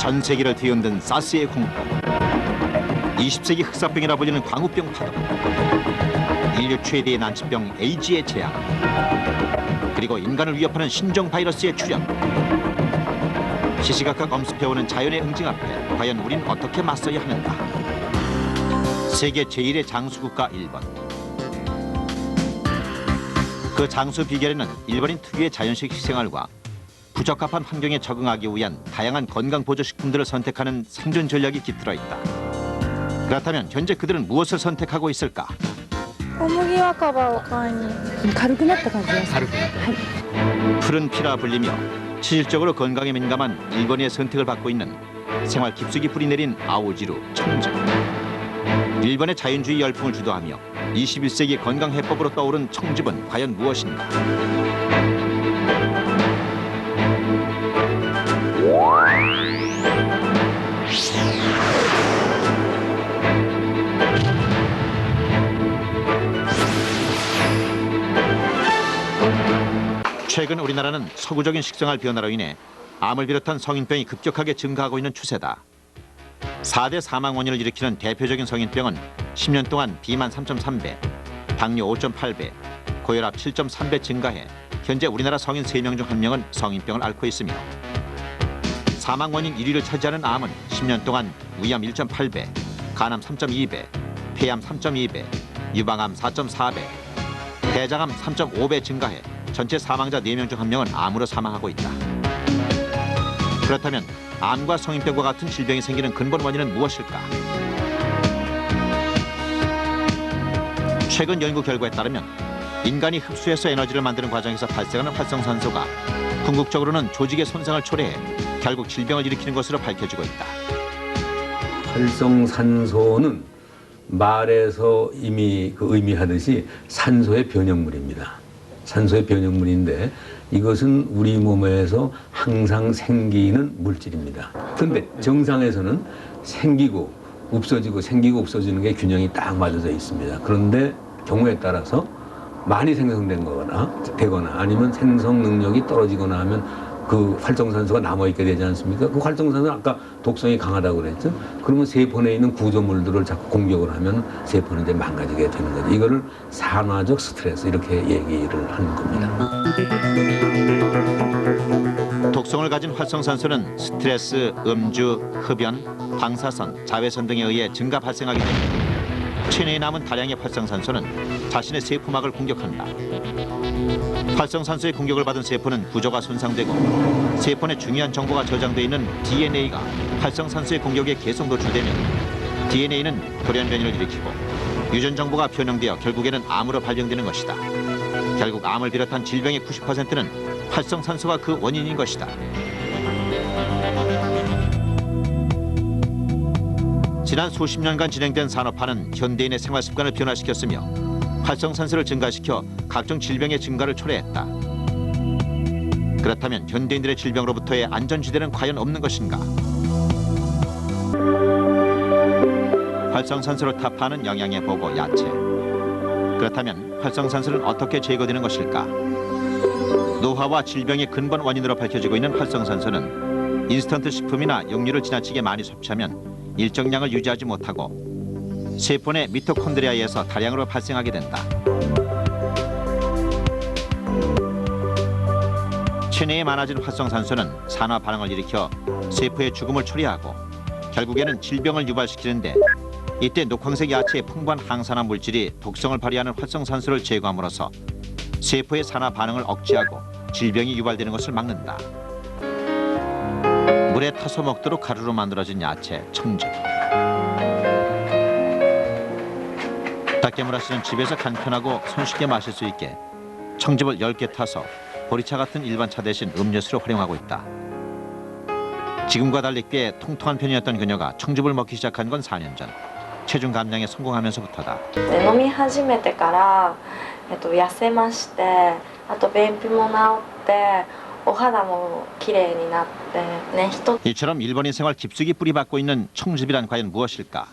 전 세계를 뒤흔든 사스의 공포. 20세기 흑사병이라 불리는 광우병 파도 인류 최대의 난치병 에이즈의 재앙 그리고 인간을 위협하는 신종 바이러스의 출현. 시시각각 엄습해오는 자연의 응징 앞에 과연 우린 어떻게 맞서야 하는가? 세계 제1의 장수국가 일본. 그 장수 비결에는 일본인 특유의 자연식 식생활과 부적합한 환경에 적응하기 위한 다양한 건강 보조 식품들을 선택하는 생존 전략이 깃들어 있다. 그렇다면 현재 그들은 무엇을 선택하고 있을까? 小麦若葉を買いに軽くなった感じです。 푸른 피라 불리며 체질적으로 건강에 민감한 일본의 선택을 받고 있는 생활 깊숙이 뿌리 내린 아오지루 청주. 일본의 자연주의 열풍을 주도하며 21세기 건강 해법으로 떠오른 청집은 과연 무엇인가? 최근 우리나라는 서구적인 식생활 변화로 인해 암을 비롯한 성인병이 급격하게 증가하고 있는 추세다. 4대 사망 원인을 일으키는 대표적인 성인병은 10년 동안 비만 3.3배, 당뇨 5.8배, 고혈압 7.3배 증가해 현재 우리나라 성인 3명 중 1명은 성인병을 앓고 있으며 사망 원인 1위를 차지하는 암은 10년 동안 위암 1.8배, 간암 3.2배, 폐암 3.2배, 유방암 4.4배, 대장암 3.5배 증가해 전체 사망자 4명 중 1명은 암으로 사망하고 있다. 그렇다면 암과 성인병과 같은 질병이 생기는 근본 원인은 무엇일까? 최근 연구 결과에 따르면 인간이 흡수해서 에너지를 만드는 과정에서 발생하는 활성산소가 궁극적으로는 조직의 손상을 초래해 결국 질병을 일으키는 것으로 밝혀지고 있다. 활성산소는 말에서 이미 그 의미하듯이 산소의 변형물입니다. 산소의 변형물인데 이것은 우리 몸에서 항상 생기는 물질입니다. 근데 정상에서는 생기고 없어지고 생기고 없어지는 게 균형이 딱 맞아져 있습니다. 그런데 경우에 따라서 많이 생성된 거거나 되거나 아니면 생성 능력이 떨어지거나 하면 그 활성산소가 남아있게 되지 않습니까? 그 활성산소는 아까 독성이 강하다고 그랬죠? 그러면 세포 내에 있는 구조물들을 자꾸 공격을 하면 세포는 이제 망가지게 되는 거죠. 이거를 산화적 스트레스 이렇게 얘기를 하는 겁니다. 독성을 가진 활성산소는 스트레스, 음주, 흡연, 방사선, 자외선 등에 의해 증가 발생하기 때문에 체내에 남은 다량의 활성산소는 자신의 세포막을 공격한다. 활성 산소의 공격을 받은 세포는 구조가 손상되고 세포 내 중요한 정보가 저장돼 있는 DNA가 활성 산소의 공격에 계속 노출되면 DNA는 돌연변이를 일으키고 유전 정보가 변형되어 결국에는 암으로 발병되는 것이다. 결국 암을 비롯한 질병의 90%는 활성 산소가 그 원인인 것이다. 지난 수십 년간 진행된 산업화는 현대인의 생활 습관을 변화시켰으며 활성산소를 증가시켜 각종 질병의 증가를 초래했다. 그렇다면 현대인들의 질병으로부터의 안전지대는 과연 없는 것인가? 활성산소를 타파하는 영양의 보고 야채. 그렇다면 활성산소는 어떻게 제거되는 것일까? 노화와 질병의 근본 원인으로 밝혀지고 있는 활성산소는 인스턴트 식품이나 육류를 지나치게 많이 섭취하면 일정량을 유지하지 못하고 세포 내 미토콘드리아에서 다량으로 발생하게 된다. 체내에 많아진 활성산소는 산화 반응을 일으켜 세포의 죽음을 초래하고 결국에는 질병을 유발시키는데 이때 녹황색 야채의 풍부한 항산화 물질이 독성을 발휘하는 활성산소를 제거함으로써 세포의 산화 반응을 억제하고 질병이 유발되는 것을 막는다. 물에 타서 먹도록 가루로 만들어진 야채 청즙. 딱깨물 하시는 집에서 간편하고 손쉽게 마실 수 있게 청즙을 10개 타서 보리차 같은 일반 차 대신 음료수로 활용하고 있다. 지금과 달리 꽤 통통한 편이었던 그녀가 청즙을 먹기 시작한 건 4년 전. 체중 감량에 성공하면서부터다. で飲み始めてから、えっと、痩せましてあと便秘も治ってお肌も綺麗になってね人 이처럼 일본인 생활 깊숙이 뿌리박고 있는 청즙이란 과연 무엇일까?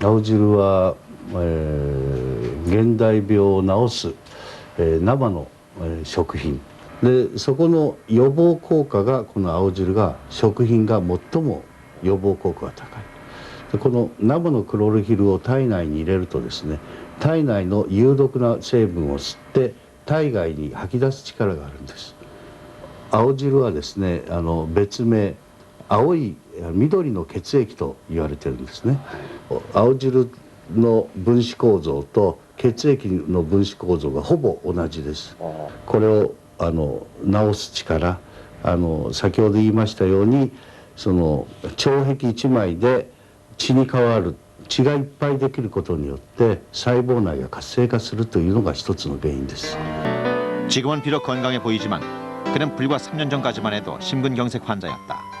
青汁は、えー現代病を治す、えー生の、えー食品。でそこの予防効果がこの青汁が食品が最も予防効果が高い。でこの生のクロロヒルを体内に入れるとですね体内の有毒な成分を吸って体外に吐き出す力があるんです。青汁はですねあの別名青い緑の血液と言われてるんですね青汁の分子構造と血液の分子構造がほぼ同じですこれをあの治す力あの先ほど言いましたようにその腸壁一枚で血に変わる血がいっぱいできることによって細胞内が活性化するというのが一つの原因です 지금은 비록 건강해 보이지만 그는 불과 3년 전까지만 해도 심근경색 환자였다.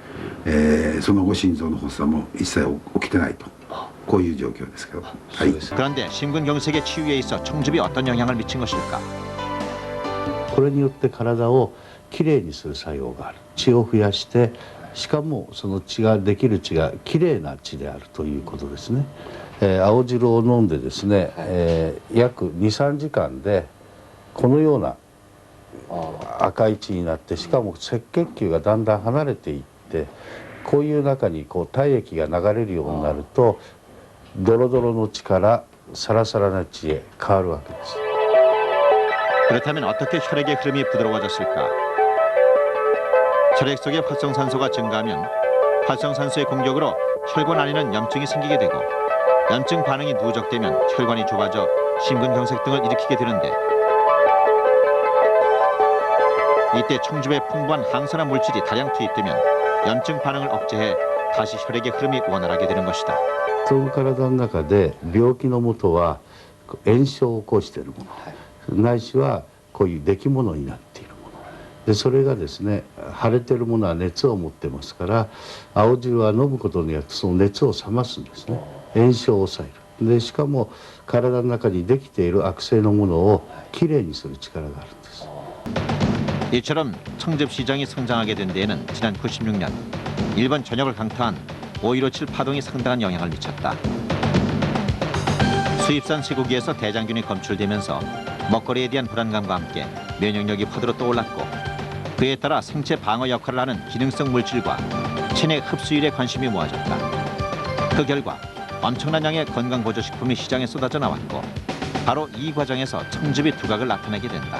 えーその後心臓の発作も一切起きてないとこういう状況ですけど、はい、 그런데 심근경색의 치유에 있어 청즙이 어떤 영향을 미친 것일까? これによって体をきれいにする作用がある血を増やしてしかもその血ができる血がきれいな血であるということですね、えー青汁を飲んでですね、えー約23時間でこのような赤い血になってしかも赤血球がだんだん離れていって こういう中にこう体液が流れるようになるとドロドロの血からサラサラな血へ変わるわけです。 그렇다면 어떻게 혈액의 흐름이 부드러워졌을까? 혈액 속의 활성산소가 증가하면 활성산소의 공격으로 혈관 안에는 염증이 생기게 되고 염증 반응이 누적되면 혈관이 좁아져 심근경색 등을 일으키게 되는데 이때 청즙에 풍부한 항산화 물질이 다량 투입되면 염증 반응을 억제해 다시 혈액의 흐름이 원활하게 되는 것이다. 人の体の中で病気のもとは炎症を起こしているもの、ないしはこういう出来物になっているものでそれがですね腫れてるものは熱を持ってますから青汁は飲むことによってその熱を冷ますんですね炎症を抑えるでしかも体の中にできている悪性のものをきれいにする力があるんです 이처럼 청즙 시장이 성장하게 된 데에는 지난 96년 일본 전역을 강타한 5157 파동이 상당한 영향을 미쳤다. 수입산 쇠고기에서 대장균이 검출되면서 먹거리에 대한 불안감과 함께 면역력이 화두로 떠올랐고 그에 따라 생체 방어 역할을 하는 기능성 물질과 체내 흡수율에 관심이 모아졌다. 그 결과 엄청난 양의 건강 보조식품이 시장에 쏟아져 나왔고 바로 이 과정에서 청즙이 두각을 나타내게 된다.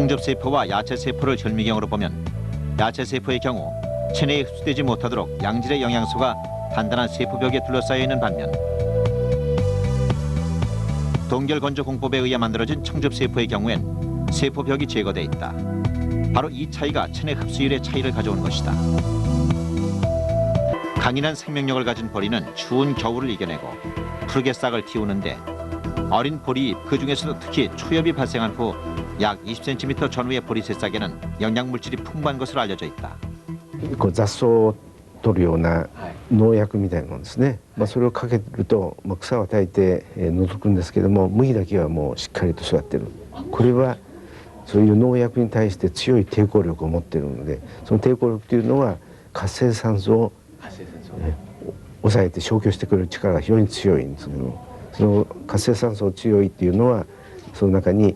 청즙 세포와 야채 세포를 현미경으로 보면 야채 세포의 경우 체내에 흡수되지 못하도록 양질의 영양소가 단단한 세포벽에 둘러싸여 있는 반면 동결 건조 공법에 의해 만들어진 청즙 세포의 경우엔 세포벽이 제거돼 있다. 바로 이 차이가 체내 흡수율의 차이를 가져온 것이다. 강인한 생명력을 가진 보리는 추운 겨울을 이겨내고 푸르게 싹을 틔우는데 어린 보리 그 중에서도 특히 초엽이 발생한 후 약 20cm 전후의 보리 새싹에는 영양 물질이 풍부한 것으로 알려져 있다. こう雑草を取るような農薬みたいなものですね、まあ、それをかけると、まあ、草は大抵、えー除くんですけども麦だけはもうしっかりと育ってるこれはそういう農薬に対して強い抵抗力を持っているのでその抵抗力というのは活性酸素をえー抑えて消去してくれる力が非常に強いんですけどその活性酸素強いっていうのはその中にあの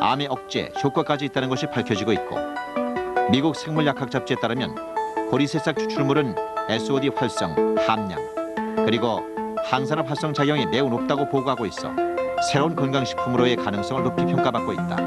암의 억제 효과까지 있다는 것이 밝혀지고 있고 미국 생물약학 잡지에 따르면 보리새싹 추출물은 SOD 활성, 함량 그리고 항산화 활성 작용이 매우 높다고 보고하고 있어 새로운 건강식품으로의 가능성을 높이 평가받고 있다.